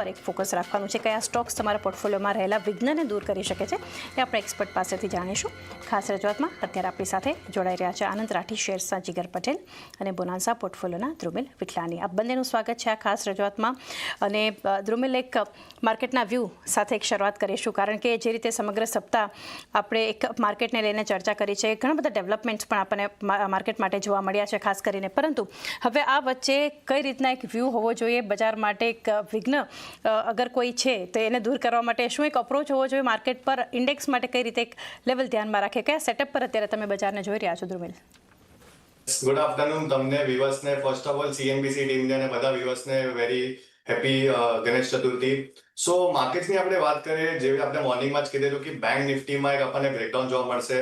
પર એક ફોકસ રાખવાનું છે કયા સ્ટોક્સ તમારા પોર્ટફોલિયોમાં રહેલા વિઘ્નને દૂર કરી શકે છે એ આપણે એક્સપર્ટ પાસેથી જાણીશું. ખાસ રજૂઆતમાં અત્યારે આપણી સાથે જોડાઈ રહ્યા છે આનંદ રાઠી શેરસા જીગર પટેલ અને બોનાન્સા પોર્ટફોલિયોના ધ્રુમિલ વિઠલાની. આ બંનેનું સ્વાગત છે આ ખાસ રજૂઆતમાં. અને ધ્રુમિલ, એક માર્કેટના વ્યૂ સાથે એક શરૂઆત કરીશું, કારણ કે જે રીતે સમગ્ર સપ્તાહ આપણે એક માર્કેટને લઈને ચર્ચા કરી છે, ઘણા બધા ડેવલપમેન્ટ્સ પણ આપણને માર્કેટ માટે જોવા મળ્યા છે, ખાસ કરીને. પરંતુ હવે આ વચ્ચે કઈ રીતના એક વ્યૂ હોવો જોઈએ, બજાર માટે એક વિઘ્ન અગર કોઈ છે, તો એને દૂર કરવા માટે શું એક અપ્રોચ હોવો જોઈએ? માર્કેટ પર ઇન્ડેક્સ માટે કઈ રીતે એક લેવલ ધ્યાનમાં રાખે? કયા સેટઅપ પર અત્યારે તમે બજારને જોઈ રહ્યા છો ધ્રુમિલ ગુડ આફ્ટરનૂન તમને વિવર્સને ફર્સ્ટ ઓફ ઓલ સીએનબીસી ટીમને અને બધા વિવર્સને very happy Ganesh Chaturthi so માર્કેટ્સની આપણે વાત કરીએ જેવી આપણે મોર્નિંગમાં જ કીધેલું કે બેંક નિફ્ટીમાં એક આપણને બ્રેકડાઉન જોવા મળશે.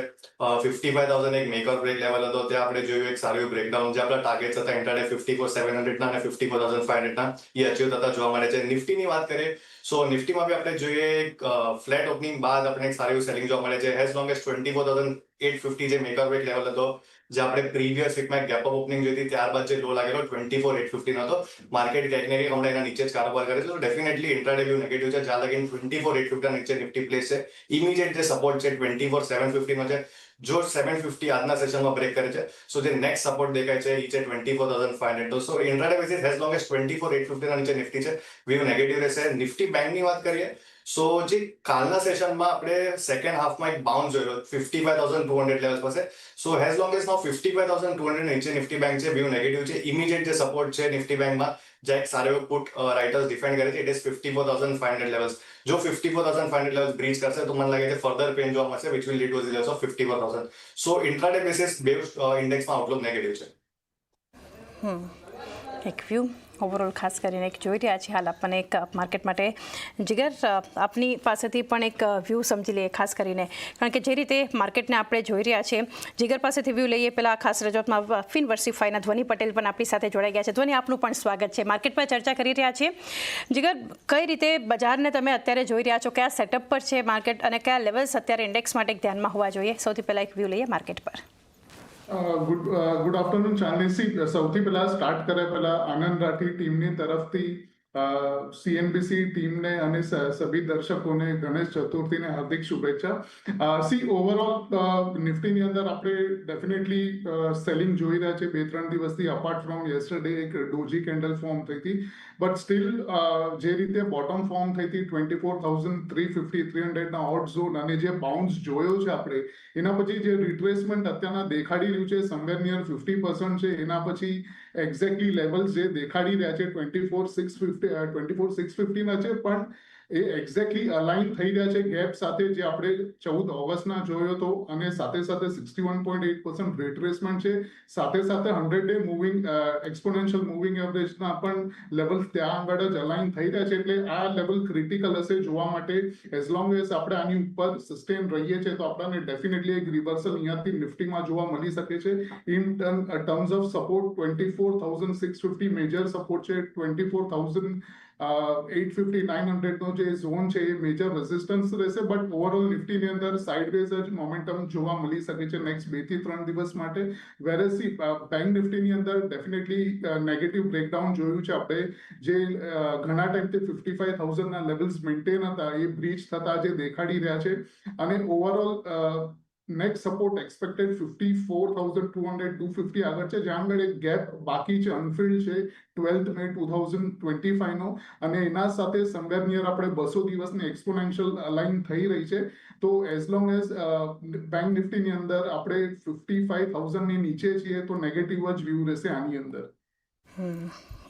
ફિફ્ટી ફાઈવ થાઉઝન્ડ એક મેકર બ્રેક લેવલ હતો. ત્યાં આપણે જોયું એક સારું બ્રેકડાઉન જે આપણા ટાર્ગેટ્સ હતા ઇન્ટરડે ફિફ્ટી ફોર સેવન હંડ્રેડના અને ફિફ્ટી ફોર થાઉઝન્ડ ફાઈવ હંડ્રેડના એ અચીવ થતા જોવા મળે છે. નિફ્ટીની વાત કરીએ સો નિફ્ટીમાં બી આપણે જોઈએ એક ફ્લેટ ઓપનિંગ બાદ આપણે એક સારું સેલિંગ જોવા મળે છે. As long as twenty four thousand eight fifty જે મેકર બ્રેક લેવલ હતો જે આપણે પ્રીવિયસ વીકમાં ગેપ અપ ઓપનિંગ જોઈ હતી, ત્યારબાદ જે લો લાગેલો ટ્વેન્ટી ફોર એટ ફિફ્ટીન હતો. માર્કેટ ક્યાંક હમણાં એના નીચે જ કારોબાર કરે છે. તો ડેફિનેટલી ઇન્ટ્રાડે વ્યૂ નેગેટિવ છે. જ્યાં લગીને ટ્વેન્ટી ફોર એટ ફિફ્ટી નીચે નિફ્ટી પ્લેસ છે. ઇમિડિયેટ જે સપોર્ટ છે ટ્વેન્ટી ફોર સેવન ફિફ્ટીનો છે. જો સેવન ફિફ્ટી આજના સેશનમાં બ્રેક કરે છે સો જે નેક્સ્ટ સપોર્ટ દેખાય છે છે twenty four thousand five hundred so intraday basis has long as twenty four eight ફિફ્ટીના નીચે નિફ્ટી છે વ્યૂ નેગેટિવ રહેશે. નિફ્ટી બેંકની વાત કરીએ સો જે, કાલના સેશનમાં આપણે સેકન્ડ હાફમાં એક બાઉન્સ જોયો. Fifty five thousand two hundred level પાસે. So as long as now fifty five thousand two hundred નીચે નિફ્ટી બેંક છે વ્યૂ નેગેટિવ છે ઇમિડિયેટ જે સપોર્ટ છે નિફ્ટી બેંકમાં જ્યાં એક સારો એવો પુટ રાઇટર્સ ડિફેન્ડ કરે છે it is fifty four thousand five hundred levels જો fifty four thousand five hundred levels breach કરશે, તો મને લાગે છે ફર્ધર પેન જોવા મળશે which will lead to levels of fifty four thousand so intraday basis બે ઇન્ડેક્સમાં આઉટલુક નેગેટિવ છે. વ્યૂ ઓવરઓલ ખાસ કરીને એક જોઈ રહ્યા છીએ. હાલ આપણને એક માર્કેટ માટે જીગર આપની પાસેથી પણ એક વ્યૂ સમજી લઈએ ખાસ કરીને. કારણ કે જે રીતે માર્કેટને આપણે જોઈ રહ્યા છીએ, જીગર પાસેથી વ્યૂ લઈએ પહેલાં ખાસ રજૂઆતમાં ફિન વર્સિફાઈના ધ્વની પટેલ પણ આપણી સાથે જોડાઈ ગયા છે. ધ્વની આપનું પણ સ્વાગત છે. માર્કેટ પર ચર્ચા કરી રહ્યા છીએ. જીગર, કઈ રીતે બજારને તમે અત્યારે જોઈ રહ્યા છો? કયા સેટઅપ પર છે માર્કેટ અને કયા લેવલ્સ અત્યારે ઇન્ડેક્સ માટે ધ્યાનમાં હોવા જોઈએ? સૌથી પહેલાં એક વ્યૂ લઈએ માર્કેટ પર. ગુડ ગુડ આફ્ટરનૂન ચાંદનીસી સૌથી પહેલા સ્ટાર્ટ કરે પહેલા આનંદ રાઠી ટીમની તરફથી સીએનબીસી ટીમને અને સભી દર્શકોને ગણેશ ચતુર્થીને હાર્દિક શુભેચ્છા. સી ઓવરઓલ નિફ્ટીની અંદર આપણે ડેફિનેટલી સેલિંગ જોઈ રહ્યા છે. બે, ત્રણ દિવસથી અપાર્ટ ફ્રોમ યસ્ટરડે એક ડોજી કેન્ડલ ફોર્મ થઈ હતી. બટ સ્ટીલ જે રીતે બોટમ ફોર્મ થઈ હતી twenty four thousand three fifty three હંડ્રેડના out zone અને જે બાઉન્સ જોયો છે આપણે, એના પછી જે રિટ્રેસમેન્ટ અત્યારના દેખાડી રહ્યું છે સમવેર નિયર ફિફ્ટી પર્સન્ટ છે. એના પછી એક્ઝેક્ટલી લેવલ્સ જે દેખાડી રહ્યા છે twenty four six fifty twenty four six ફિફ્ટીના છે, પણ એ એક્ઝેક્ટલી અલાઇન થઈ રહ્યા છે. ગેપ સાથે જે આપણે ચૌદ ઓગસ્ટના જોયો હતો અને સાથે સાથે sixty one point eight percent retracement છે. સાથે સાથે hundred day moving exponential moving એવરેજના પણ લેવલ ત્યાં આગળ જ અલાઇન થઈ રહ્યા છે. એટલે આ લેવલ ક્રિટિકલ હશે જોવા માટે. એઝ લોંગ એઝ આપણે આની ઉપર સસ્ટેન રહીએ છીએ તો આપણને ડેફિનેટલી એક રિવર્સલ અહીંયાથી નિફ્ટીમાં જોવા મળી શકે છે. In terms of support twenty four thousand six fifty major support છે. Twenty four thousand eight fifty, nine હંડ્રેડનો જે ઝોન છે એ મેજર રેઝિસ્ટન્સ રહેશે બટ ઓવરઓલ નિફ્ટીની અંદર સાઇડવેઝ જ મોમેન્ટમ જોવા મળી શકે છે નેક્સ્ટ બેથી ત્રણ દિવસ માટે. વેરેસી બેંક નિફ્ટીની અંદર ડેફિનેટલી નેગેટિવ બ્રેકડાઉન જોયું છે આપણે. જે ઘણા ટાઈમથી ફિફ્ટી ફાઈવ થાઉઝન્ડના લેવલ્સ મેન્ટેન હતા, એ બ્રીચ થતા જે દેખાડી રહ્યા છે. અને overall next support expected fifty four thousand two hundred two fifty આગળ છે જ્યાં આગળ એક ગેપ બાકી છે અનફિલ્ડ છે twelfth May two thousand twenty ફાઈવનો અને એના સાથે સમવેર નિયર આપણે બસો દિવસની એક્સપોનેન્શિયલ અલાઇન થઈ રહી છે. તો એઝ લોંગ એઝ બેંક નિફ્ટીની અંદર આપણે ફિફ્ટી ફાઈવ થાઉઝન્ડની નીચે છીએ, તો નેગેટિવ જ વ્યૂ રહેશે આની અંદર.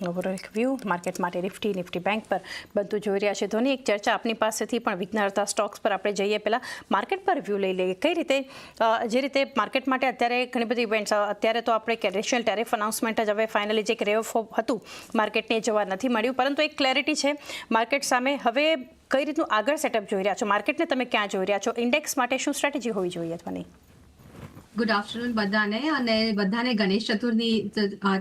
ઓવરઓલ વ્યૂ માર્કેટ માટે નિફ્ટી નિફ્ટી બેંક પર બધું જોઈ રહ્યા છે. ધોની, એક ચર્ચા આપની પાસેથી પણ વિજ્ઞાતા સ્ટોક્સ પર આપણે જઈએ પહેલાં. માર્કેટ પર વ્યૂ લઈ લઈએ. કઈ રીતે જે રીતે માર્કેટ માટે અત્યારે ઘણી બધી ઇવેન્ટ્સ અત્યારે તો આપણે રેશિયલ ટેરિફ અનાઉન્સમેન્ટ જ હવે ફાઇનલી જે એક રેવ હતું માર્કેટને જવા નથી મળ્યું. પરંતુ એક ક્લેરિટી છે માર્કેટ સામે હવે કઈ રીતનું આગળ સેટઅપ જોઈ રહ્યા છો? માર્કેટને તમે ક્યાં જોઈ રહ્યા છો? ઇન્ડેક્સ માટે શું સ્ટ્રેટેજી હોવી જોઈએ ધ્વની ગુડ આફ્ટરનૂન બધાને અને બધાને ગણેશ ચતુર્થી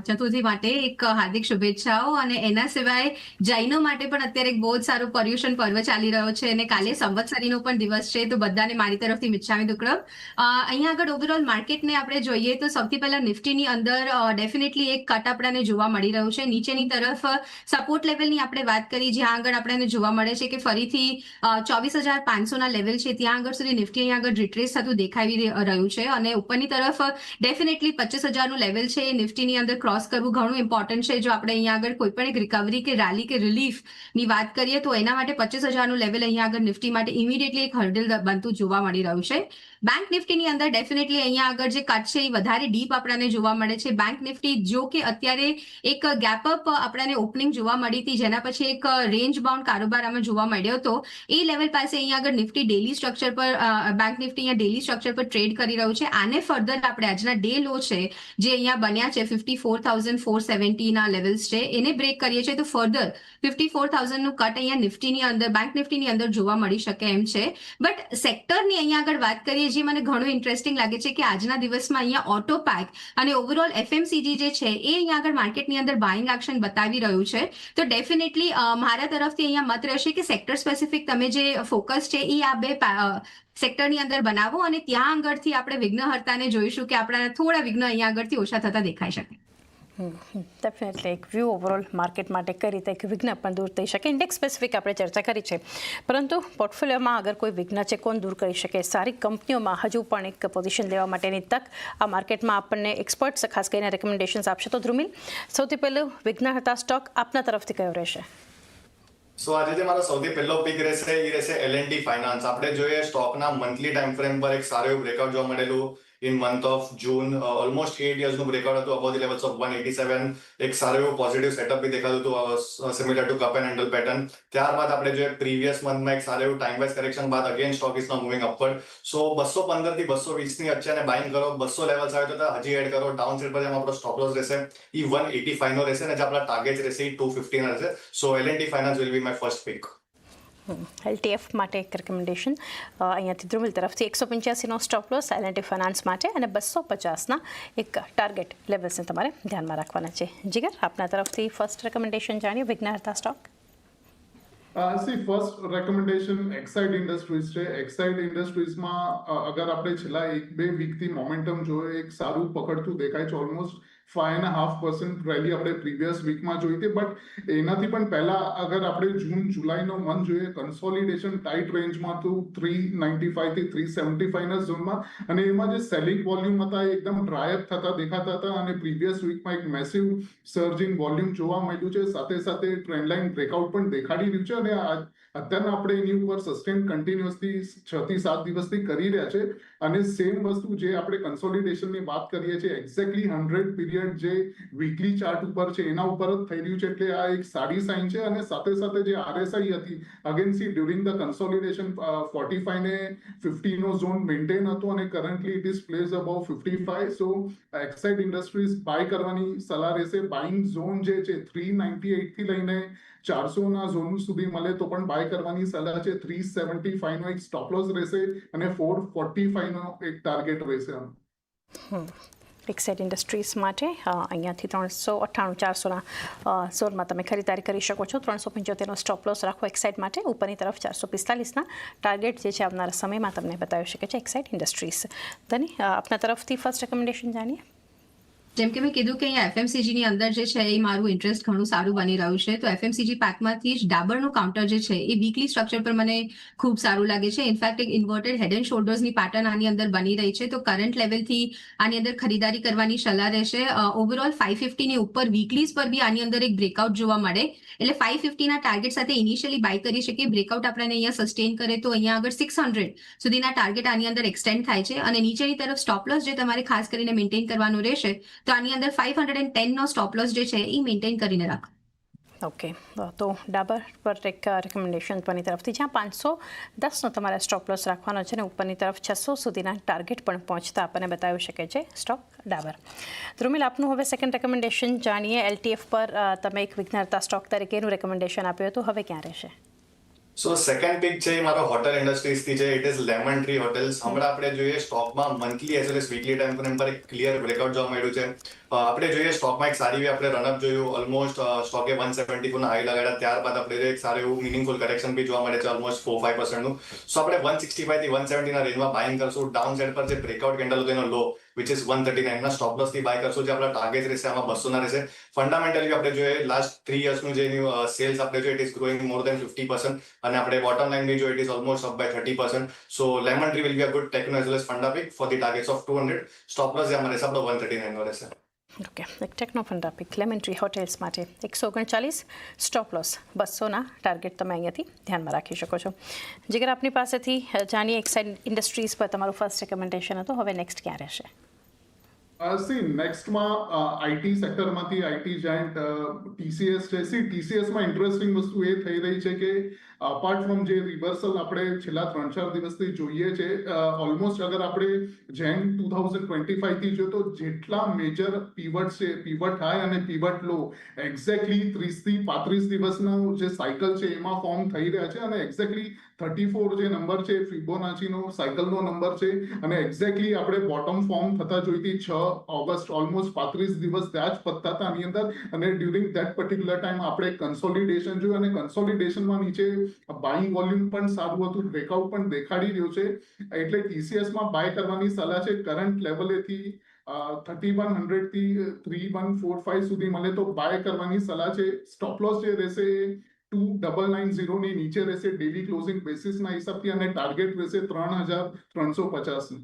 ચતુર્થી માટે એક હાર્દિક શુભેચ્છાઓ અને એના સિવાય જૈનો માટે પણ અત્યારે એક બહુ જ સારો પર્યુષણ પર્વ ચાલી રહ્યો છે અને કાલે સંવત્સરીનો પણ દિવસ છે, તો બધાને મારી તરફથી મિચ્છામી દુકડમ અહીંયા આગળ ઓવરઓલ માર્કેટને આપણે જોઈએ તો સૌથી પહેલા નિફ્ટીની અંદર ડેફિનેટલી એક કટ આપણને જોવા મળી રહ્યું છે. નીચેની તરફ સપોર્ટ લેવલની આપણે વાત કરી, જ્યાં આગળ આપણને જોવા મળે છે કે ફરીથી ચોવીસ હજાર પાંચસોના લેવલ છે, ત્યાં આગળ સુધી નિફ્ટી અહીંયા આગળ રિટ્રેસ થતું દેખાવી રહ્યું છે અને ઉપરની તરફ ડેફિનેટલી પચીસ હજારનું લેવલ છે, એ નિફ્ટીની અંદર ક્રોસ કરવું ઘણું ઇમ્પોર્ટન્ટ છે. જો આપણે અહીંયા આગળ કોઈ પણ એક રિકવરી કે રેલી કે રિલીફની વાત કરીએ, તો એના માટે પચીસ હજારનું લેવલ અહીંયા આગળ નિફ્ટી માટે ઇમિડિયેટલી એક હર્ડલ બનતું જોવા મળી રહ્યું છે. બેંક નિફ્ટીની અંદર ડેફિનેટલી અહીંયા આગળ જે કટ છે, એ વધારે ડીપ આપણને જોવા મળે છે. બેંક નિફ્ટી જો કે અત્યારે એક ગેપ અપ આપણને ઓપનિંગ જોવા મળી હતી, જેના પછી એક રેન્જ બાઉન્ડ કારોબાર આમાં જોવા મળ્યો હતો. એ લેવલ પાસે અહીંયા આગળ નિફ્ટી ડેલી સ્ટ્રક્ચર પર બેંક નિફ્ટી અહીંયા ડેલી સ્ટ્રક્ચર પર ટ્રેડ કરી રહ્યું છે. આને ફર્ધર આપણે આજના ડે લો છે, જે અહીંયા બન્યા છે ફિફ્ટી ફોર થાઉઝન્ડ ફોર સેવન્ટીના લેવલ્સ છે. એને બ્રેક કરીએ છીએ તો ફર્ધર ફિફ્ટી ફોર થાઉઝન્ડનું કટ અહીંયા નિફ્ટીની અંદર બેંક નિફ્ટીની અંદર જોવા મળી શકે એમ છે. બટ સેક્ટરની અહીંયા આગળ વાત કરીએ જે મને ઘણું ઇન્ટરેસ્ટિંગ લાગે છે કે આજના દિવસમાં અહીંયા ઓટો પેક અને ઓવરઓલ એફએમસીજી જે છે, એ અહીંયા આગળ માર્કેટની અંદર બાઇંગ એક્શન બતાવી રહ્યું છે. તો ડેફિનેટલી મારા તરફથી અહીંયા મત રહેશે કે સેક્ટર સ્પેસિફિક તમે જે ફોકસ છે, એ આ બે સેક્ટરની અંદર બનાવો અને ત્યાં આગળથી આપણે વિઘ્નહર્તાને જોઈશું કે આપણા થોડા વિઘ્ન અહીંયા આગળથી ઓછા થતા દેખાઈ શકે. ડેફિનેટલી એક વ્યૂ ઓવરઓલ માર્કેટ માટે કઈ રીતે એક વિઘ્ન પણ દૂર થઈ શકે. ઇન્ડેક્સ સ્પેસિફિક આપણે ચર્ચા કરી છે. પરંતુ પોર્ટફોલિયોમાં અગર કોઈ વિઘ્ન છે, કોણ દૂર કરી શકે? સારી કંપનીઓમાં હજુ પણ એક પોઝિશન લેવા માટેની તક આ માર્કેટમાં આપણને એક્સપર્ટ્સ ખાસ કરીને રેકમેન્ડેશન્સ આપશે. તો ધ્રુમિલ, સૌથી પહેલું વિઘ્ન હતા સ્ટોક આપના તરફથી કયો રહેશે? સો આજે જે મારો સૌથી પહેલો પિક રહેશે, એ રહેશે એલએનટી ફાઇનાન્સ આપણે જોઈએ સ્ટોકના મંથલી ટાઈમ ફ્રેમ પર એક સારું એવું બ્રેકઆઉટ જોવા મળેલું. In month of June almost eight યર્સનું breakout હતું about levels of one eighty seven એક સારું એવું પોઝિટિવ સેટઅપ બી દેખાતું હતું similar to cup and handle pattern ત્યારબાદ આપણે જોઈએ પ્રીવિયસ મંથમાં એક સારું એવું ટાઈમ વાઇઝ કરેક્શન બાદ again stock is now moving upward so બસો પંદરથી બસો વીસની વચ્ચે અને બાઇંગ કરો બસો લેવલ્સ આવે તો હજી એડ કરો ડાઉન સાઇડ પર જેમ આપણો સ્ટોપ લોસ રહેશે એ વન એટી ફાઈવ નો રહેશે અને જે આપણા ટાર્ગેટ રહેશે એ ટુ ફિફ્ટી ના રહેશે so L and T finance will be my first pick LTF માટે એક રેકમેન્ડેશન અહીંયાથી ધ્રુમિલ તરફથી એકસો પંચ્યાસીનો stop loss L and T finance માટે અને બસો પચાસના એક ટાર્ગેટ લેવલ્સને તમારે ધ્યાનમાં રાખવાના છે. જીગર, આપના તરફથી ફર્સ્ટ રેકમેન્ડેશન જાણીએ Vighnaharta stock see first recommendation Exide Industries છે. એક્સાઇડ ઇન્ડસ્ટ્રીઝમાં અગર આપણે છેલ્લા એક બે વીકથી મોમેન્ટમ જોઈએ એક સારું પકડતું દેખાય છે almost five and half percent rally આપણે પ્રીવિયસ વીકમાં જોઈ હતી. બટ એનાથી પણ પહેલા અગર આપણે જૂન, જુલાઈનો મંથ જોઈએ કન્સોલિડેશન ટાઈટ રેન્જમાં હતું. થ્રી નાઇન્ટી ફાઈવથી થ્રી સેવન્ટી ફાઈવના ઝોનમાં અને એમાં જે સેલિંગ વોલ્યુમ હતા એ એકદમ ડ્રાયઅપ થતા, દેખાતા હતા. અને પ્રીવિયસ વીકમાં એક મેસિવ સર્જ ઇન વોલ્યુમ જોવા મળ્યું છે. સાથે સાથે ટ્રેન્ડ લાઇન બ્રેકઆઉટ પણ દેખાડી રહ્યું છે. અને આ અત્યારના આપણે એની ઉપર સસ્ટેન કન્ટિન્યુઅસલી છ થી સાત દિવસથી કરી રહ્યા છે. અને સેમ વસ્તુ જે આપણે કન્સોલિડેશનની વાત કરીએ છીએ એક્ઝેક્ટલી હંડ્રેડ પીરિયડ જે વીકલી ચાર્ટ ઉપર છે, એના ઉપર જ થઈ રહ્યું છે. એટલે આ એક સારી સાઇન છે અને સાથે સાથે જે આરએસઆઈ હતી again see during the consolidation forty five ને ફિફ્ટીનો ઝોન મેન્ટેન હતો અને currently it is place above fifty five so Exide Industries buy કરવાની સલાહ રહેશે. બાઇંગ ઝોન જે છે થ્રી નાઇન્ટી એઇટથી લઈને ચારસો ના ઝોન સુધી મળે તો પણ બાય કરવાની સલાહ છે. થ્રી સેવન્ટી ફાઈવ નો એક સ્ટોપ લોસ રહેશે અને ફોર ફોર્ટી ફાઈવ નો એક ટાર્ગેટ રહેશે પિક્સેટ ઇન્ડસ્ટ્રીઝ માટે અહીંયાથી ત્રણસો અઠ્ઠાણું ચારસોના ઝોનમાં તમે ખરીદારી કરી શકો છો. ત્રણસો પંચોતેરનો સ્ટોપ લોસ રાખો એક્સાઇડ માટે. ઉપરની તરફ ચારસો પિસ્તાલીસના ટાર્ગેટ જે છે આવનારા સમયમાં તમને બતાવી શકે છે એક્સાઇડ ઇન્ડસ્ટ્રીઝ ધની આપના તરફથી ફર્સ્ટ રેકમેન્ડેશન જાણીએ? જેમ કે મેં કીધું કે અહીંયા એફએમસીજીની અંદર જે છે એ મારું ઇન્ટરેસ્ટ ઘણું સારું બની રહ્યું છે. તો એફએમસીજી પેકમાંથી જ ડાબરનું કાઉન્ટર જે છે એ વીકલી સ્ટ્રક્ચર પર મને ખૂબ સારું લાગે છે. ઇનફેક્ટ એક ઇન્વર્ટેડ હેડ એન્ડ શોલ્ડર્સની પેટર્ન આની અંદર બની રહી છે. તો કરંટ લેવલથી આની અંદર ખરીદારી કરવાની સલાહ રહેશે. ઓવરઓલ ફાઈવ ફિફ્ટીની ઉપર વીકલીઝ પર બી આની અંદર એક બ્રેકઆઉટ જોવા મળે. એટલે ફાઈવ ફિફ્ટીના ટાર્ગેટ સાથે ઇનિશિયલી બાય કરી શકીએ. બ્રેકઆઉટ આપણને અહીંયા સસ્ટેન કરે તો અહીંયા આગળ સિક્સ હંડ્રેડ સુધીના ટાર્ગેટ આની અંદર એક્સટેન્ડ થાય છે. અને નીચેની તરફ સ્ટોપ જે તમારે ખાસ કરીને મેન્ટેન કરવાનું રહેશે તો આની અંદર ફાઈવ હંડ્રેડ એન્ડ ટેનનો સ્ટોપ લોસ જે છે એ મેન્ટેન કરીને રાખો. ઓકે તો ડાબર પર એક રેકમેન્ડેશન ઉપરની તરફથી. જ્યાં પાંચસો દસનો તમારે સ્ટોપ લોસ રાખવાનો છે ને ઉપરની તરફ છસો સુધીના ટાર્ગેટ પણ પહોંચતા આપણને બતાવી શકે છે સ્ટોક ડાબર. ધ્રુમિલ, આપનું હવે સેકન્ડ રેકમેન્ડેશન જાણીએ. એલટીએફ પર તમે એક વિઘ્નતા સ્ટોક તરીકેનું રેકમેન્ડેશન આપ્યું હતું. હવે ક્યાં રહેશે? સો સેકન્ડ પિક છે એ મારો હોટલ ઇન્ડસ્ટ્રીઝથી છે. It is Lemon Tree Hotels હમણાં આપણે જોઈએ સ્ટોકમાં monthly as weekly time frame પર એક ક્લિયર બ્રેકઆઉટ જોવા મળ્યું છે. આપણે જોઈએ સ્ટોકમાં એક સારી એવી આપણે રનઅપ જોયું. ઓલમોસ્ટ સ્ટોકે વન સેવન્ટી ફોરના હાઈ લગાડ્યા. ત્યારબાદ આપણે એક સારું એવું મિનિંગફુલ કરેક્શન બી જોવા મળે છે ઓલમોસ્ટ ફોર ફાઈવ પર્સન્ટનું સો આપણે વન સિક્સટી ફાઈવથી વન સેવન્ટીના રેન્જમાં બાઇંગ કરશું. ડાઉન સાઈડ પર જે બ્રેકઆઉટ કેન્ડલ હતો એનો low which is one thirty નાઇનના stop લોસથી બાય કરશો જે આપણા ટાર્ગેટ રહેશે, આમાં બસોના રહેશે. ફંડામેન્ટલી આપણે જોઈએ લાસ્ટ થ્રી યર્સનું જે સેલ્સ આપણે જોઈએ it is growing more than fifty percent અને આપણે બોટમ લાઇન બી જોઈએ it is almost up by thirty percent so Lemon Tree will be a good techno as well as funda pick for the targets of two hundred stop loss જે અમારે રહેશે આપણો one thirty નાઇનનો રહેશે. Okay એક techno funda pick Lemon Tree Hotels માટે એકસો ઓગણચાલીસ. Stop loss બસોના target તમે અહીંયાથી ધ્યાનમાં રાખી શકો છો. જીગર, આપની પાસેથી જાણીએ એક્સાઇડ ઇન્ડસ્ટ્રીઝ પર તમારું ફર્સ્ટ રેકમેન્ડેશન હતું. હવે નેક્સ્ટ ક્યાં રહેશે? સી નેક્સ્ટમાં આઈટી સેક્ટરમાંથી આઈટી જાયન્ટ ટીસીએસ છે. સી ટીસીએસમાં ઇન્ટરેસ્ટિંગ વસ્તુ એ થઈ રહી છે કે અપાર્ટ ફ્રોમ જે રિવર્સલ આપણે છેલ્લા ત્રણ ચાર દિવસથી જોઈએ છે ઓલમોસ્ટ અગર આપણે જેન ટુ થાઉઝન્ડ ટ્વેન્ટી ફાઈવથી જોઈએ તો જેટલા મેજર પીવટ છે પીવટ હાઈ અને પીવટ લો એક્ઝેક્ટલી ત્રીસથી પાંત્રીસ દિવસનો જે સાયકલ છે એમાં ફોર્મ થઈ રહ્યા છે અને એક્ઝેક્ટલી થર્ટી ફોર જે નંબર છે ફિબોનાચીનો સાયકલનો નંબર છે અને એક્ઝેક્ટલી આપણે બોટમ ફોર્મ થતા જોઈતી છ ઓગસ્ટ ઓલમોસ્ટ પાંત્રીસ દિવસ ત્યાં જ પત્તા હતા આની અંદર અને ડ્યુરિંગ ધેટ પર્ટિક્યુલર ટાઈમ આપણે કન્સોલિડેશન જોયું અને કન્સોલિડેશનમાં નીચે બાઇંગ વોલ્યુમ પણ સારું હતું બ્રેકઆઉટ પણ દેખાડી રહ્યું છે. એટલે ટીસીએસમાં બાય કરવાની સલાહ છે કરંટ લેવલેથી થર્ટી વન હંડ્રેડથી થ્રી વન ફોર ફાઈવ સુધી મળે તો બાય કરવાની સલાહ છે. સ્ટોપ લોસ જે રહેશે ટુ ડબલ નાઇન ઝીરોની નીચે રહેશે ડેલી ક્લોઝિંગ બેસિસના હિસાબથી અને ટાર્ગેટ રહેશે ત્રણ હજાર ત્રણસો પચાસનું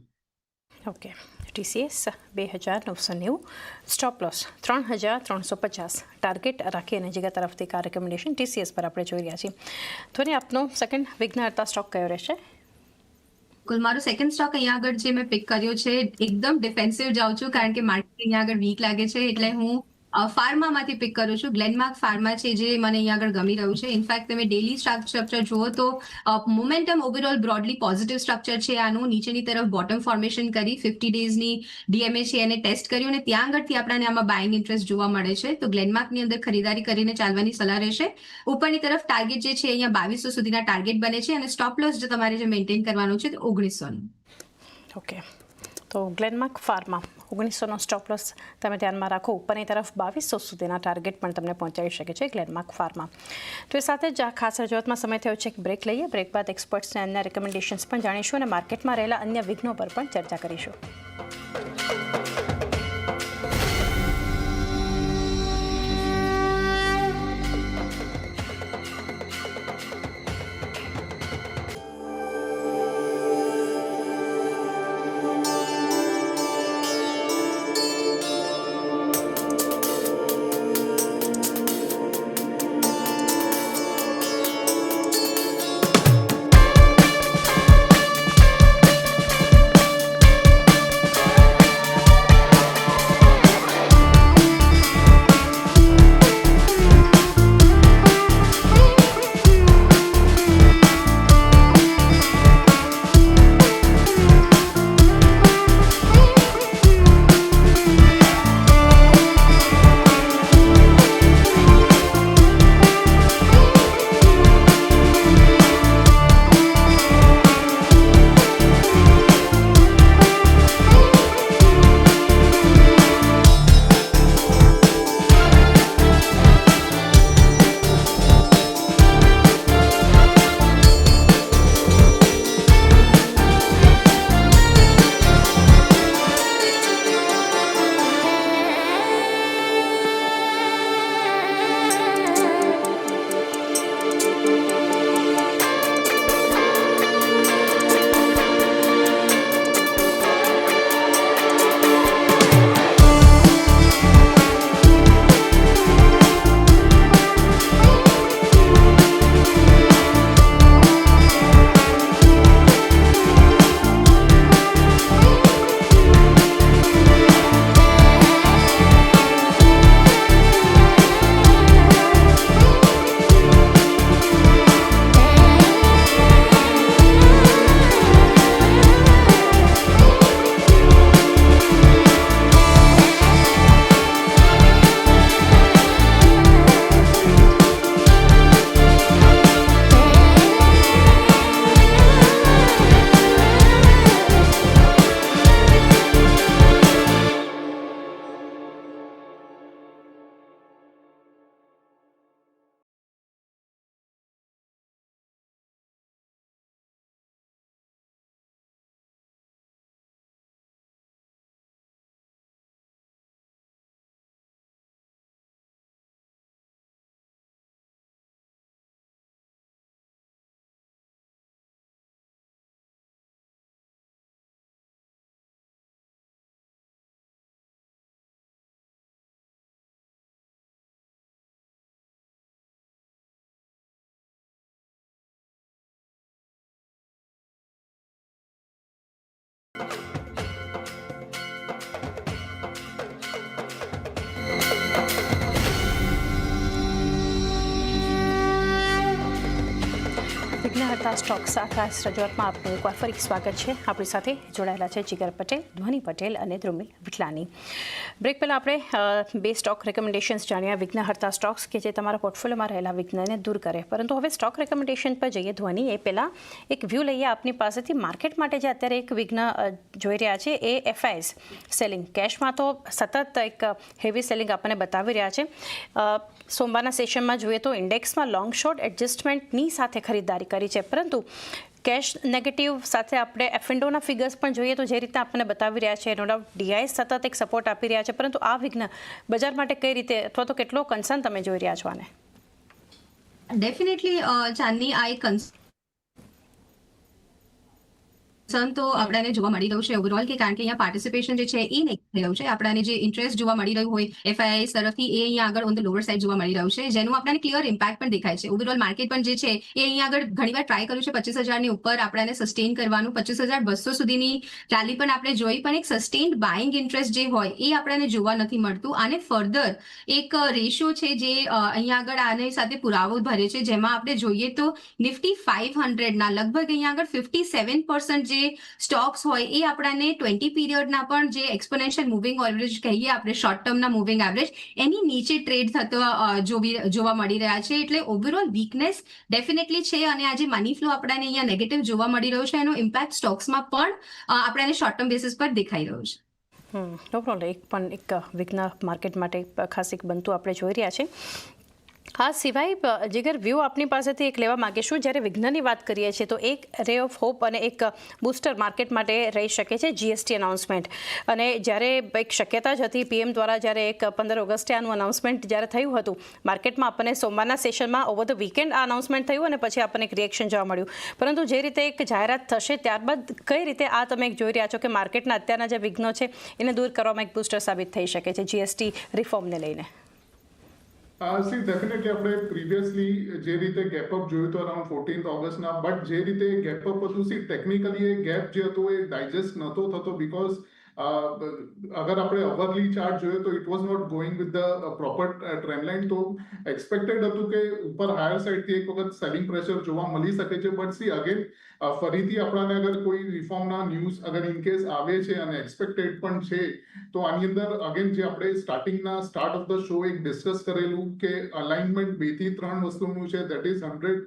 ઓકે ટીસીએસ બે હજાર નવસો નેવું. સ્ટોપ લોસ ત્રણ હજાર ત્રણસો પચાસ. ટાર્ગેટ રાખી અને જીગા તરફથી કાર રેકમેન્ડેશન ટીસીએસ પર આપણે જોઈ રહ્યા છીએ. ધોની આપનો સેકન્ડ વિઘ્નહર્તા સ્ટોક કયો રહેશે? કુલ મારો સેકન્ડ સ્ટોક અહીંયા આગળ જે મેં પિક કર્યો છે, એકદમ ડિફેન્સિવ જાઉં છું, કારણ કે માર્કેટ અહીંયા આગળ વીક લાગે છે, એટલે હું ફાર્મામાંથી પિક કરું છું. ગ્લેનમાર્ક ફાર્મા છે, જે મને અહીંયા આગળ ગમી રહ્યું છે. ઇનફેક્ટ તમે ડેલી સ્ટ્રક્ચર જુઓ તો momentum overall broadly positive structure છે આનું. નીચેની તરફ બોટમ ફોર્મેશન કરી ફિફ્ટી ડેઝની ડીએમએ છે, એને ટેસ્ટ કર્યું અને ત્યાં આગળથી આપણને આમાં બાઇંગ ઇન્ટરેસ્ટ જોવા મળે છે. તો ગ્લેનમાર્કની અંદર ખરીદારી કરીને ચાલવાની સલાહ રહેશે. ઉપરની તરફ ટાર્ગેટ જે છે, અહીંયા બાવીસો સુધીના ટાર્ગેટ બને છે અને સ્ટોપ લોસ જે તમારે જે મેન્ટેન કરવાનું છે, તો ઓગણીસોનું. ઓકે તો ગ્લેનમાર્ક ફાર્મા ઓગણીસોનો સ્ટોપ લોસ તમે ધ્યાનમાં રાખો ઉપરની તરફ બાવીસો સુધીના ટાર્ગેટ પણ તમને પહોંચાડી શકે છે ગ્લેનમાર્ક ફાર્મા તો એ સાથે જ આ ખાસ રજૂઆતમાં સમય થયો છે એક બ્રેક લઈએ બ્રેક બાદ એક્સપર્ટ્સને અન્ય રેકમેન્ડેશન્સ પણ જાણીશું અને માર્કેટમાં રહેલા અન્ય વિઘ્નો પર પણ ચર્ચા કરીશું વિઘ્નહર્તા સ્ટોક્સ સ્ટોક આકાશ રજૂઆતમાં આપનું એકવાર ફરી સ્વાગત છે. આપણી સાથે જોડાયેલા છે જીગર પટેલ, ધ્વની પટેલ અને ધ્રુમિલ વિટલાની બ્રેક પહેલાં આપણે બે સ્ટોક રેકમેન્ડેશન્સ જાણ્યા. વિઘ્નહર્તા સ્ટોક્સ કે જે તમારા પોર્ટફોલિયોમાં રહેલા વિઘ્નને દૂર કરે. પરંતુ હવે સ્ટોક રેકમેન્ડેશન પર જઈએ ધ્વની. એ પહેલાં એક વ્યૂ લઈએ આપની પાસેથી. માર્કેટ માટે જે અત્યારે એક વિઘ્ન જોઈ રહ્યા છે એ એફઆઈસ સેલિંગ કેશમાં તો સતત એક હેવી સેલિંગ આપણને બતાવી રહ્યા છે. સોમવારના સેશનમાં જોઈએ તો ઇન્ડેક્સમાં લોંગ શોર્ટ એડજસ્ટમેન્ટની સાથે ખરીદદારી કરી છે. પરંતુ કેશ નેગેટિવ સાથે આપણે એફએન્ડોના ફિગર્સ પણ જોઈએ તો જે રીતે આપણને બતાવી રહ્યા છે નો ડાઉટ ડીઆઈ સતત એક સપોર્ટ આપી રહ્યા છે. પરંતુ આ વિઘ્ન બજાર માટે કઈ રીતે અથવા તો કેટલો કન્સર્ન તમે જોઈ રહ્યા છો આને? ડેફિનેટલી ચાંદની આ એક કન્સર્ન તો આપણાને જોવા મળી રહ્યું છે ઓવરઓલ કે કારણ કે અહીંયા પાર્ટિસિપેશન જે છે એ નહીં થઈ રહ્યું છે. આપણાને જે ઇન્ટરેસ્ટ જોવા મળી રહ્યું હોય એફઆઈઆઈ તરફથી એ અહીંયા આગળ ઓન ધ લોઅર સાઈડ જોવા મળી રહ્યું છે. જેનું આપણને ક્લિયર ઇમ્પેક્ટ પણ દેખાય છે. ઓવરઓલ માર્કેટ પણ જે છે એ અહીંયા આગળ ઘણીવાર ટ્રાય કર્યું છે પચીસ હજારની ઉપર આપણાને સસ્ટેન કરવાનું. પચીસ હજાર બસો સુધીની રેલી પણ આપણે જોઈ, પણ એક સસ્ટેન્ડ બાઇંગ ઇન્ટરેસ્ટ જે હોય એ આપણને જોવા નથી મળતું. અને ફર્ધર એક રેશિયો છે જે અહીંયા આગળ આની સાથે પુરાવો ભરે છે. જેમાં આપણે જોઈએ તો નિફ્ટી ફાઈવ હંડ્રેડના લગભગ અહીંયા આગળ ફિફ્ટી સેવન પર્સન્ટ જે સ્ટોક્સ હોય એ આપણાને ટ્વેન્ટી પીરિયડના પણ જે એક્સપોનેન્શિયલ મૂવિંગ એવરેજ કહીએ આપણે શોર્ટ ટર્મના મૂવિંગ એવરેજ એની નીચે ટ્રેડ થતો જોવી મળી રહ્યા છે. એટલે ઓવરઓલ વીકનેસ ડેફિનેટલી છે અને આજે મની ફ્લો આપણને અહીંયા નેગેટિવ જોવા મળી રહ્યો છે, એનો ઇમ્પેક્ટ સ્ટોક્સમાં પણ આપણને શોર્ટ ટર્મ બેસિસ પર દેખાઈ રહ્યો છે. પ્રોબ્લેમ એક પણ એક વિઘ્ન માર્કેટ માટે ખાસ એક બનતું આપણે જોઈ રહ્યા છે આ સિવાય જીગર વ્યૂ આપની પાસેથી એક લેવા માગીશું. જ્યારે વિઘ્નની વાત કરીએ છીએ, તો એક રે ઓફ હોપ અને એક બૂસ્ટર માર્કેટ માટે રહી શકે છે જીએસટી અનાઉન્સમેન્ટ અને જ્યારે એક શક્યતા જ હતી પીએમ દ્વારા જ્યારે એક પંદર ઓગસ્ટે આનું અનાઉન્સમેન્ટ જ્યારે થયું હતું માર્કેટમાં આપણને સોમવારના સેશનમાં ઓવર ધ વીકેન્ડ આ અનાઉન્સમેન્ટ થયું અને પછી આપણને એક રિએક્શન જોવા મળ્યું. પરંતુ જે રીતે એક જાહેરાત થશે, ત્યારબાદ કઈ રીતે આ તમે જોઈ રહ્યા છો કે માર્કેટના અત્યારના જે વિઘ્નો છે, એને દૂર કરવામાં એક બૂસ્ટર સાબિત થઈ શકે છે જીએસટી રિફોર્મને લઈને? સી ડેફિનેટલી આપણે પ્રીવિયસલી જે રીતે ગેપ અપ જોયું તો અરાઉન્ડ ફોર્ટીન્થ ઓગસ્ટના બટ જે રીતે ગેપ અપ હતું, સી ટેકનિકલી એ ગેપ જે હતો એ ડાયજેસ્ટ નહોતો થતો બીકોઝ અગર આપણે અવરલી ચાર્ટ જોઈએ તો it was not going with the proper trendline તો એક્સપેક્ટેડ હતું કે ઉપર હાયર સાઇડથી એક વખત સેલિંગ પ્રેશર જોવા મળી શકે છે. બટ સી અગેન ફરીથી આપણાને અગર કોઈ રિફોર્મના ન્યૂઝ અગર ઇન આવે છે અને એક્સપેક્ટેડ પણ છે, તો આની અંદર અગેન જે આપણે સ્ટાર્ટિંગના સ્ટાર્ટ ઓફ ધ શો એક ડિસ્કસ કરેલું કે અલાઇનમેન્ટ બેથી ત્રણ વસ્તુનું છે. That is hundred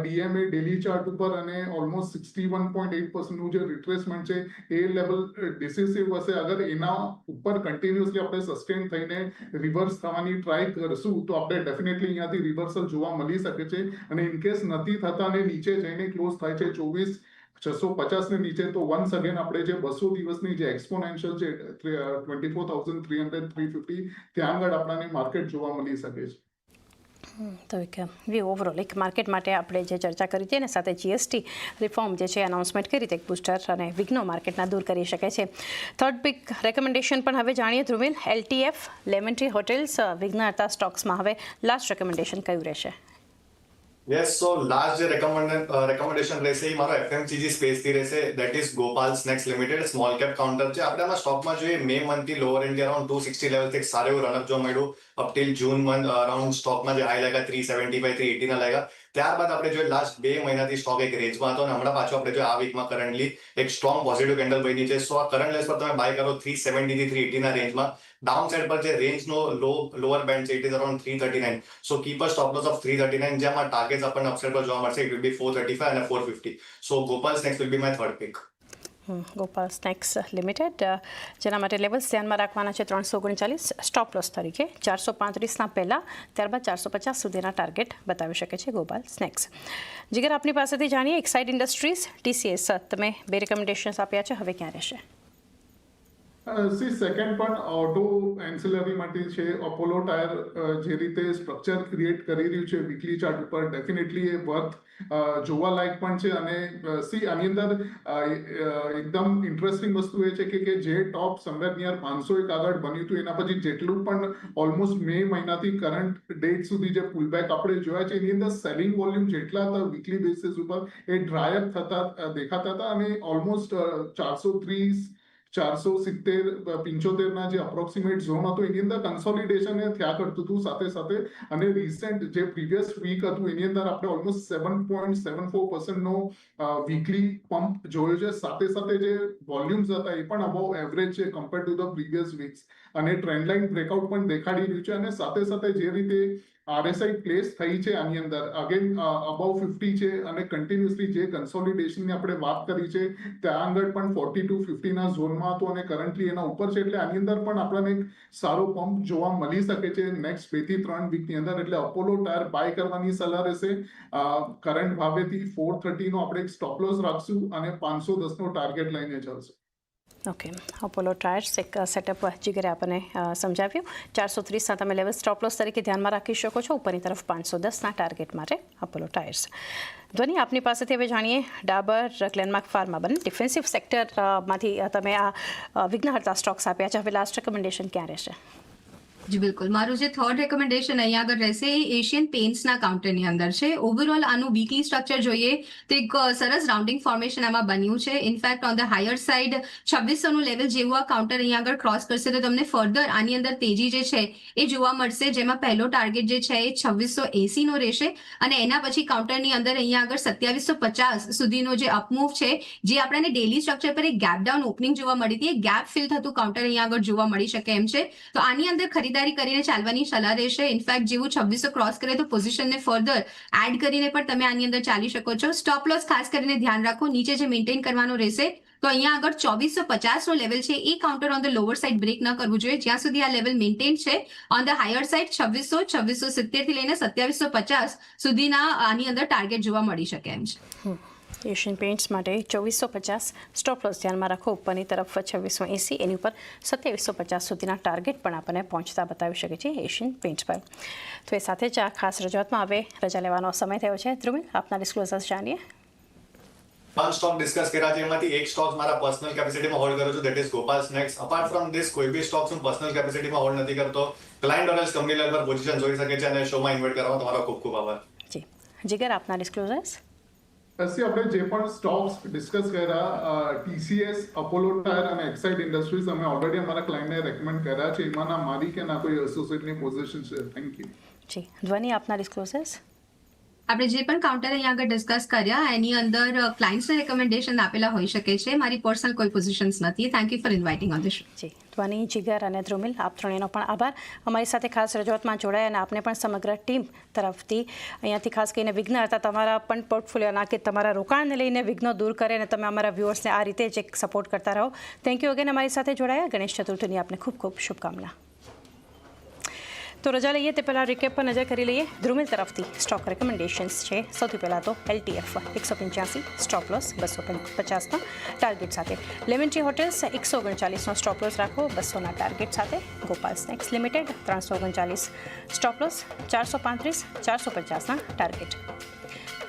DMA daily chart ઉપર અને almost sixty one point eight પર્સન્ટનું જે રિટ્રેસમેન્ટ છે, એ લેવલ ડિસિસિવ હશે, અગર એના ઉપર કન્ટિન્યુઅસલી આપણે સસ્ટેન થઈને રિવર્સ થવાની ટ્રાય કરશું, તો આપણે ડેફિનેટલી અહીંયાથી રિવર્સલ જોવા મળી શકે છે. અને ઇનકેસ નથી થતા અને નીચે જઈને ક્લોઝ થાય છે ચોવીસ, છસો પચાસ ને નીચે, તો વન્સ અગેન આપણે જે બસો દિવસની જે એક્સપોનેન્શિયલ છે twenty four thousand three hundred three fifty ત્યાં આગળ આપણને માર્કેટ જોવા મળી શકે છે. તો એક ઓવરઓલ એક માર્કેટ માટે આપણે જે ચર્ચા કરી હતી અને સાથે જીએસટી રિફોર્મ જે છે અનાઉન્સમેન્ટ કરી હતી બૂસ્ટર અને વિઘ્નો માર્કેટના દૂર કરી શકે છે. થર્ડ પિક રેકમેન્ડેશન પણ હવે જાણીએ, ધ્રુવિન એલટીએફ લેમન હોટેલ્સ વિઘ્ન હતા સ્ટોક્સમાં હવે લાસ્ટ રેકમેન્ડેશન કયું રહેશે? યસ સો લાસ્ટ જે રેકમેન્ડેશન રહેશે એ મારો એફએમસીજી સ્પેસથી રહેશે. That is Gopal Snacks Limited small cap counter છે. આપણે આમાં સ્ટોકમાં જોઈએ May મંથથી lower end around two sixty લેવલથી એક સારું એવું રનઅપ જોવા મળ્યું. Up till June month around સ્ટોકમાં જે હાઈ લાગ્યા થ્રી સેવન્ટી ફાઈવ થ્રી એટીના લાગ્યા. ત્યારબાદ આપણે જો લાસ્ટ બે મહિનાથી સ્ટોક એક રેન્જમાં હતો અને હમણાં પાછો આપણે જો આ વીકમાં કરન્ટલી એક સ્ટ્રોંગ પોઝિટિવ કેન્ડલ બની છે. સો આ કરંટ લેસ પર તમે બાય કરો થ્રી સેવન્ટી થી થ્રી એટીના રેન્જમાં ડાઉન સાઈડ પર જે રેન્જનો લો લોઅર બેન્ડ છે it is around three thirty nine so keep a stop loss of three thirty nine જેમાં ટાર્ગેટ આપણને અપસાઇડ પર જોવા મળશે. It will be four thirty five અને four fifty so Gopal Snacks will be my third pick Gopal Snacks Limited. જેના માટે levels ધ્યાનમાં રાખવાના છે ત્રણસો ઓગણચાલીસ સ્ટોપ લોસ તરીકે. ચારસો પાંત્રીસના પહેલાં, ત્યારબાદ ચારસો પચાસ સુધીના ટાર્ગેટ બતાવી શકે છે ગોપાલ સ્નેક્સ. જીગર, આપની પાસેથી જાણીએ એક્સાઇડ ઇન્ડસ્ટ્રીઝ ટીસીએસ તમે બે રેકમેન્ડેશન્સ આપ્યા છે, હવે ક્યાં રહેશે? સી સેકન્ડ પણ ઓટો એન્સિલરી માટે છે અપોલો ટાયર જે રીતે સ્ટ્રક્ચર ક્રિએટ કરી રહ્યું છે વીકલી ચાર્ટ ઉપર ડેફિનેટલી એ વર્થ જોવા લાયક પણ છે. અને સી આની અંદર એકદમ ઇન્ટરેસ્ટિંગ વસ્તુ એ છે કે કે જે ટોપ સમવેર નિયર પાંચસો એક આગળ બન્યું હતું, એના પછી જેટલું પણ ઓલમોસ્ટ મે મહિનાથી કરંટ ડેટ સુધી જે પુલબેક આપણે જોયા છે, એની અંદર સેલિંગ વોલ્યુમ જેટલા હતા વીકલી બેસિસ ઉપર એ ડ્રાયઅપ થતા દેખાતા હતા અને ઓલમોસ્ટ ચારસો ત્રીસ ચારસો સિત્તેર પિંચોતેર ના જે અપ્રોક્સિમેટ ઝોન હતો, એની અંદર કન્સોલિડેશન એ થયા કરતું હતું સાથે સાથે. અને રિસેન્ટ જે પ્રીવિયસ વીક હતું, એની અંદર આપણે almost seven point seven four પર્સન્ટનો weekly pump જોયો છે. સાથે સાથે જે વોલ્યુમ્સ હતા, એ પણ અબાઉ એવરેજ છે compare to the previous weeks અને ટ્રેન્ડ લાઇન બ્રેકઆઉટ પણ દેખાડી રહ્યું છે. અને સાથે સાથે જે રીતે આરએસઆઈ પ્લેસ થઈ છે આની અંદર. અગેન અબાઉ ફિફ્ટી છે અને કન્ટિન્યુઅસલી જે કન્સોલિડેશનની આપણે વાત કરી છે, ત્યાં આગળ પણ ફોર્ટી ટુ ફિફ્ટીના ઝોનમાં હતું અને કરન્ટલી એના ઉપર છે. એટલે આની અંદર પણ આપણને એક સારો પંપ જોવા મળી શકે છે નેક્સ્ટ બેથી ત્રણ વીકની અંદર. એટલે અપોલો ટાયર બાય કરવાની સલાહ રહેશે. કરંટ ભાવેથી ફોર થર્ટીનો આપણે એક સ્ટોપ લોસ રાખશું અને પાંચસો દસનો ટાર્ગેટ લઈને ચાલશું ઓકે અપોલો ટાયર્સ એક સેટઅપ જીગરે આપણને સમજાવ્યું ચારસો ત્રીસના તમે લેવલ સ્ટોપ લોસ તરીકે ધ્યાનમાં રાખી શકો છો. ઉપરની તરફ પાંચસો દસના ટાર્ગેટ માટે અપોલો ટાયર્સ ધ્વની આપની પાસેથી હવે જાણીએ. ડાબર ગ્લેનમાર્ક ફાર્મા બંને. ડિફેન્સિવ સેક્ટરમાંથી તમે આ અ, વિઘ્નહર્તા સ્ટોક્સ આપ્યા છે. હવે લાસ્ટ રેકમેન્ડેશન ક્યાં રહેશે? જી, બિલકુલ. મારું જે થર્ડ રેકમેન્ડેશન અહીંયા આગળ રહેશે, એ એશિયન પેન્ટ્સના કાઉન્ટરની અંદર છે. ઓવરઓલ આનું વીકલી સ્ટ્રક્ચર જોઈએ, તો એક સરસ રાઉન્ડિંગ ફોર્મેશન આમાં બન્યું છે. In fact on the higher side છવ્વીસોનું level જેવું આ કાઉન્ટર અહીંયા આગળ ક્રોસ કરશે, તો તમને ફર્ધર આની અંદર તેજી જે છે, એ જોવા મળશે. જેમાં પહેલો ટાર્ગેટ જે છે, એ છવ્વીસો એસીનો રહેશે. અને એના પછી કાઉન્ટરની અંદર અહીંયા આગળ સત્યાવીસો પચાસ સુધીનો જે અપમૂવ છે, જે આપણને ડેલી સ્ટ્રક્ચર પર એક ગેપ ડાઉન ઓપનિંગ જોવા મળી હતી. એ ગેપ ફિલ થતું કાઉન્ટર અહીંયા આગળ જોવા મળી શકે એમ છે. તો આની અંદર ખરીદારી કરીને ચાલવાની સલાહ રહેશે ઇનફેક્ટ જેવું છવ્વીસો ક્રોસ કરે તો પોઝિશનને ફર્ધર એડ કરીને પણ તમે આની અંદર ચાલી શકો છો. સ્ટોપ લોસ ખાસ કરીને ધ્યાન રાખો. નીચે જે મેન્ટેન કરવાનો રહેશે, તો અહીંયા આગળ ચોવીસો પચાસનો લેવલ છે. એ counter on the lower side break ન કરવું જોઈએ. જ્યાં સુધી આ લેવલ મેન્ટેન છે ઓન ધ હાયર સાઇડ છવ્વીસો છવ્વીસો સિત્તેરથી લઈને સત્યાવીસો પચાસ સુધીના આની અંદર ટાર્ગેટ જોવા મળી શકે એમ છે. એશિયન પેઇન્ટ્સ માટે ચોવીસો પચાસ સ્ટોપ લોસ ધ્યાનમાં રાખો. ઉપરની તરફ છવ્વીસો એંસી એની ઉપર સત્યાવીસો પચાસ સુધીના ટાર્ગેટ પણ આપણને પહોંચતા બતાવી શકે છે એશિયન પેઇન્ટ્સ પર. તો એ સાથે જ આ ખાસ રજૂઆતમાં હવે રજા લેવાનો સમય થયો છે. ધ્રુમિલ આપના ડિસ્ક્લોઝર્સ જાણીએ. પાંચ સ્ટોક ડિસ્કસ કર્યા છે. એમાંથી એક સ્ટોક મારા પર્સનલ કેપેસિટીમાં હોલ્ડ કરું છું. That is Gopal Snacks apart from this કોઈ બી સ્ટોક્સ હું પર્સનલ કેપેસિટીમાં હોલ્ડ નથી કરતો. ક્લાયન્ટ ઓનર્સ કંપની લેવલ પર પોઝિશન જોઈ શકે છે અને શોમાં ઇન્વેસ્ટ કરવા તમારો ખૂબ ખૂબ આભાર. જી. જીગર આપના ડિસ્ક્લોઝર્સ પછી આપણે જે પણ સ્ટોક્સ ડિસ્કસ કર્યા ટીસીએસ અપોલો ટાયર અને એક્સાઇડ ઇન્ડસ્ટ્રીઝ અમે ઓલરેડી અમારા ક્લાયન્ટને રેકમેન્ડ કર્યા છે. એમાંના મારી કે ના કોઈ એસોસિએટની પોઝિશન છે. થેન્ક યુ જી, ધ્વની આપના ડિસ્ક્લોઝર્સ આપણે જે પણ કાઉન્ટર અહીંયા આગળ ડિસ્કસ કર્યા, એની અંદર ક્લાયન્ટ્સને રેકમેન્ડેશન આપેલા હોઈ શકે છે. મારી પર્સનલ કોઈ પોઝિશન્સ નથી. Thank you for inviting on the show Jigar અને ધ્રુમિલ, આપ ત્રણેયનો પણ આભાર. અમારી સાથે ખાસ રજૂઆતમાં જોડાયા અને આપને પણ સમગ્ર ટીમ તરફથી અહીંયાથી ખાસ કરીને વિઘ્ન હતા તમારા પણ પોર્ટફોલિયોના કે તમારા રોકાણને લઈને વિઘ્નો દૂર કરે અને તમે અમારા વ્યુઅર્સને આ રીતે જ એક સપોર્ટ કરતા રહો. થેન્ક યુ અગેન અમારી સાથે જોડાયા. ગણેશ ચતુર્થીની આપને ખૂબ ખૂબ શુભકામના. તો રજા લઈએ તે પહેલાં રિકેપ પર નજર કરી લઈએ. ધ્રુમિલ તરફથી સ્ટોક રેકમેન્ડેશન્સ છે. સૌથી પહેલાં તો એલટીએફ એકસો પંચ્યાસી સ્ટોપ લોસ બસો પચાસના ટાર્ગેટ સાથે. લેમન ટી હોટેલ્સ એકસો ઓગણચાલીસનો સ્ટોપ લોસ રાખો બસોના ટાર્ગેટ સાથે. ગોપાલ સ્નેક્સ લિમિટેડ ત્રણસો ઓગણચાલીસ સ્ટોપ લોસ ચારસો પાંત્રીસ, ચારસો પચાસના ટાર્ગેટ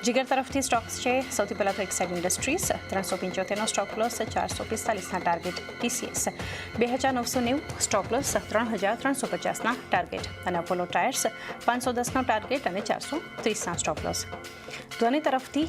જીગર તરફથી સ્ટોક્સ છે. સૌથી પહેલાં તો એક્સાઇડ ઇન્ડસ્ટ્રીઝ, ત્રણસો પંચોતેરનો સ્ટોક લોસ, ચારસો પિસ્તાલીસના ટાર્ગેટ ટીસીએસ બે હજાર નવસો નેવું સ્ટોક લોસ, ત્રણ હજાર ત્રણસો પચાસના ટાર્ગેટ. અને અપોલો ટાયર્સ પાંચસો દસનો ટાર્ગેટ અને ચારસો ત્રીસના સ્ટોક લોસ. ધ્વની તરફથી